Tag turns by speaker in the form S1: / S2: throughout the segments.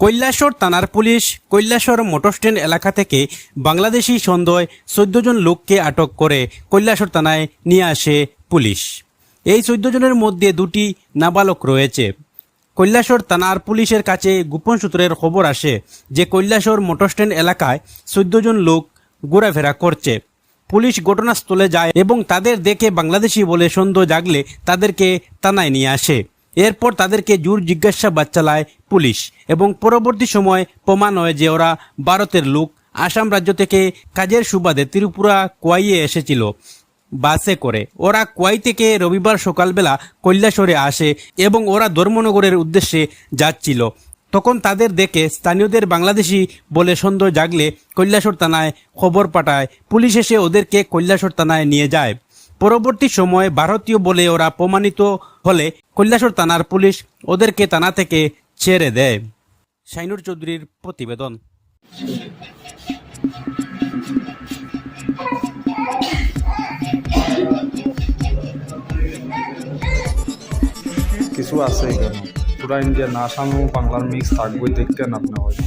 S1: কৈলাসর থানার police কৈলাসর motor stand এলাকা থেকে বাংলাদেশি সন্দেহে চোদ্দ জন লোককে আটক করে কৈলাসর থানায় নিয়ে আসে পুলিশ। এই চোদ্দ জনের মধ্যে দুটি নাবালক রয়েছে। কৈলাসর থানার পুলিশের কাছে গোপন সূত্রের খবর আসে যে কৈলাসর মোটর স্ট্যান্ড এলাকায় চোদ্দ জন লোক ঘোরাফেরা করছে। পুলিশ ঘটনাস্থলে যায় এবং তাদের দেখে বাংলাদেশি বলে সন্দেহ জাগলে তাদেরকে থানায় নিয়ে আসে। এরপর তাদেরকে জোর জিজ্ঞাসাবাদ চালায় পুলিশ এবং পরবর্তী সময় প্রমাণ হয় যে ওরা ভারতের লোক। আসাম রাজ্য থেকে কাজের সুবাদে ত্রিপুরা কোয়াইয়ে এসেছিল বাসে করে। ওরা কোয়াই থেকে রবিবার সকালবেলা কৈলাসরে আসে এবং ওরা ধর্মনগরের উদ্দেশ্যে যাচ্ছিল। তখন তাদের দেখে স্থানীয়দের বাংলাদেশি বলে সন্দেহ জাগলে কৈলাসর থানায় খবর পাঠায়। পুলিশ এসে ওদেরকে কৈলাসর থানায় নিয়ে যায়। পরবর্তী সময়ে ভারতীয় বলে ওরা প্রমাণিত হলে কৈলাসর থানার পুলিশ ওদেরকে থানা থেকে ছেড়ে দেয়। শাইনুর চৌধুরীর প্রতিবেদন।
S2: কিছু আছে। পুরা ইন্ডিয়ান আসাম ও বাংলার মিক্স থাকবই দেখতেন আপনি হয়তো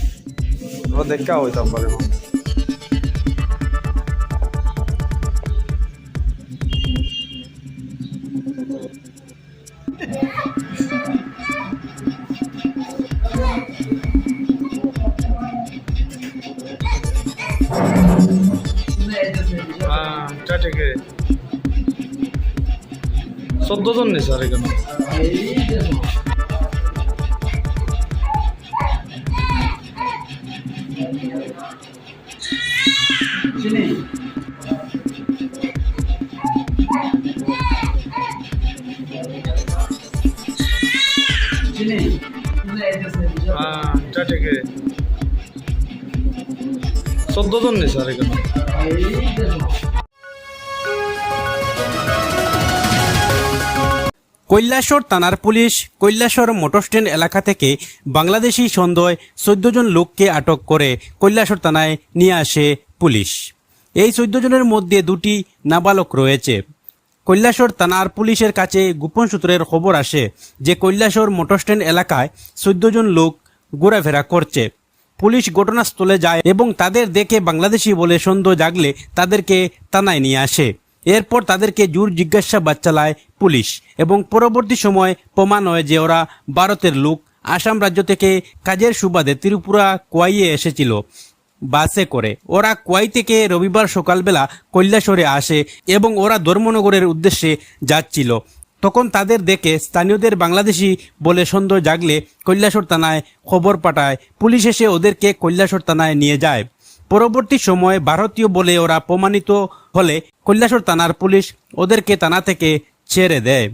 S2: আমরা দেখা হইতাম পারে ঠিকই চোদ্দ জন নি স্যার এখানে। হ্যাঁ চোদ্দ জন নি স্যার এখানে।
S1: কৈলাসর থানার পুলিশ কৈলাসর মোটর স্ট্যান্ড এলাকা থেকে বাংলাদেশি সন্দেহে চোদ্দ জন লোককে আটক করে কৈলাসর থানায় নিয়ে আসে পুলিশ। এই চোদ্দ জনের মধ্যে দুটি নাবালক রয়েছে। কৈলাসর থানার পুলিশের কাছে গোপন সূত্রের খবর আসে যে কৈলাসর মোটর স্ট্যান্ড এলাকায় চোদ্দ জন লোক ঘোরাফেরা করছে পুলিশ ঘটনাস্থলে যায় এবং তাদের দেখে বাংলাদেশি বলে সন্দেহ জাগলে তাদেরকে থানায় নিয়ে আসে। এরপর তাদেরকে জোর জিজ্ঞাসাবাদ চালায় পুলিশ এবং পরবর্তী সময় প্রমাণ হয় যে ওরা ভারতের লোক। আসাম রাজ্য থেকে কাজের সুবাদে ত্রিপুরা কোয়াইয়ে এসেছিল। বাসে করে। ওরা কোয়াই থেকে রবিবার সকালবেলা কৈলাসরে আসে এবং ওরা ধর্মনগরের উদ্দেশ্যে যাচ্ছিল। তখন তাদের দেখে স্থানীয়দের বাংলাদেশি বলে সন্দেহ জাগলে কৈলাসর থানায় খবর পাঠায়। পুলিশ এসে ওদেরকে কৈলাসর থানায় নিয়ে যায়। পরবর্তী সময়ে ভারতীয় বলে ওরা প্রমাণিত হলে কৈলাসর থানার পুলিশ ওদেরকে থানা থেকে ছেড়ে দেয়।